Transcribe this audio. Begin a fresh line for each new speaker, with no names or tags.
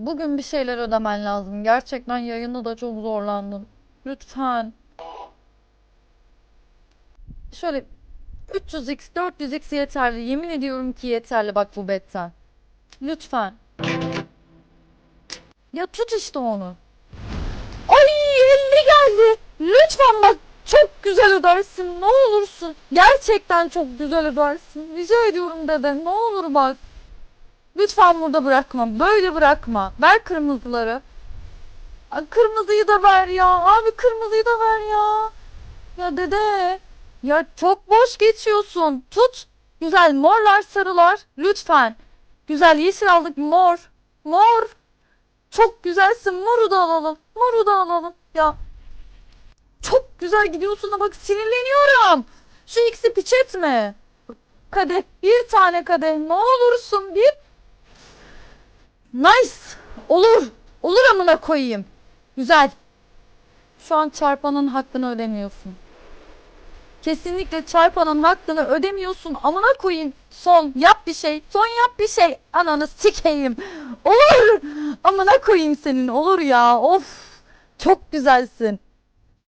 Bugün bir şeyler ödemen lazım. Gerçekten yayında da çok zorlandım. Lütfen. Şöyle 300x, 400x yeterli. Yemin ediyorum ki yeterli bak bu betten. Lütfen. Ya tut işte onu. Ay 50 geldi. Lütfen bak çok güzel ödersin ne olursun. Gerçekten çok güzel ödersin. Rica ediyorum dede ne olur bak. Lütfen burada bırakma. Böyle bırakma. Ver kırmızıları. Kırmızıyı da ver ya. Abi kırmızıyı da ver ya. Ya dede. Ya çok boş geçiyorsun. Tut. Güzel morlar sarılar. Lütfen. Güzel yeşil aldık mor. Mor. Çok güzelsin. Moru da alalım. Moru da alalım. Ya çok güzel gidiyorsun da bak sinirleniyorum. Şu ikisi piç etme. Kadeh. Bir tane kadeh. Ne olursun bir. Nice. Olur. Olur amına koyayım. Güzel. Şu an çarpanın hakkını ödemiyorsun. Kesinlikle çarpanın hakkını ödemiyorsun. Amına koyayım. Son yap bir şey. Son yap bir şey. Ananı sikeyim. Olur. Amına koyayım senin. Olur ya. Of. Çok güzelsin.